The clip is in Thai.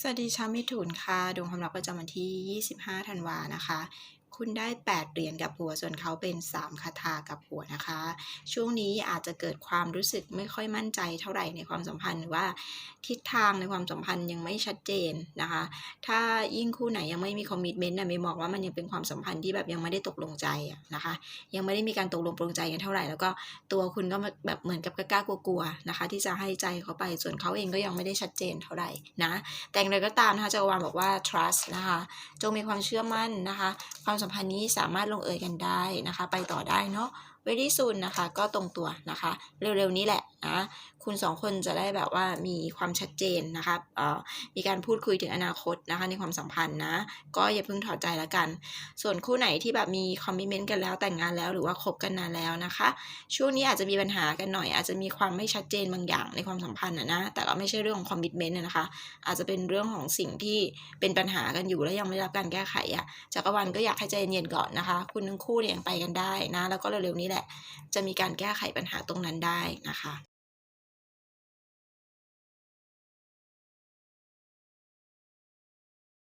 สวัสดีชาวมิถุนค่ะดวงความรักประจำวันที่ 25 ธันวานะคะ คุณได้ 8 เหรียญกับหัว ส่วนเขาเป็น 3 คาถากับหัวนะคะ ช่วงนี้อาจจะเกิดความรู้สึกไม่ค่อยมั่นใจเท่าไหร่ในความสัมพันธ์หรือว่าทิศทางในความสัมพันธ์ยังไม่ชัดเจนนะคะ ถ้ายิ่งคู่ไหนยังไม่มีคอมมิชเมนต์นะไม่บอกว่ามันยังเป็นความสัมพันธ์ที่แบบยังไม่ได้ตกลงใจนะคะ ยังไม่ได้มีการตกลงปลงใจกันเท่าไหร่ แล้วก็ตัวคุณก็แบบเหมือนกับกล้าๆกลัวๆนะคะ ที่จะให้ใจเขาไป ส่วนเขาเองก็ยังไม่ได้ชัดเจนเท่าไหร่นะ แต่อย่างไรก็ตามนะคะจักรวาลบอกว่า trust นะคะ จงมีความเชื่อมั่นนะคะ ความสัมพันธ์นี้สามารถลงเอยกันได้นะคะ ไปต่อได้เนาะ very soon นะคะ ก็ตรงตัวนะคะ เร็วๆนี้แหละนะคุณสองคนจะได้แบบว่ามีความชัดเจนนะคะเออมีการพูดคุยถึงอนาคตนะคะในความสัมพันธ์นะ ก็อย่าเพิ่งถอดใจละกัน ส่วนคู่ไหนที่แบบมีคอมมิชเมนต์กันแล้วแต่งงานแล้วหรือว่าคบกันนานแล้วนะคะ ช่วงนี้อาจจะมีปัญหากันหน่อย อาจจะมีความไม่ชัดเจนบางอย่างในความสัมพันธ์นะ แต่ก็ไม่ใช่เรื่องของคอมมิชเมนต์นะคะ อาจจะเป็นเรื่องของสิ่งที่เป็นปัญหากันอยู่แล้วยังไม่ได้รับการแก้ไขอะจักรวาลก็อยากให้ใจเย็นๆก่อนนะคะ คุณทั้งคู่เนี่ยยังไปกันได้นะ แล้วก็เร็วๆนี้แหละ จะมีการแก้ไขปัญหาตรงนั้นได้นะคะ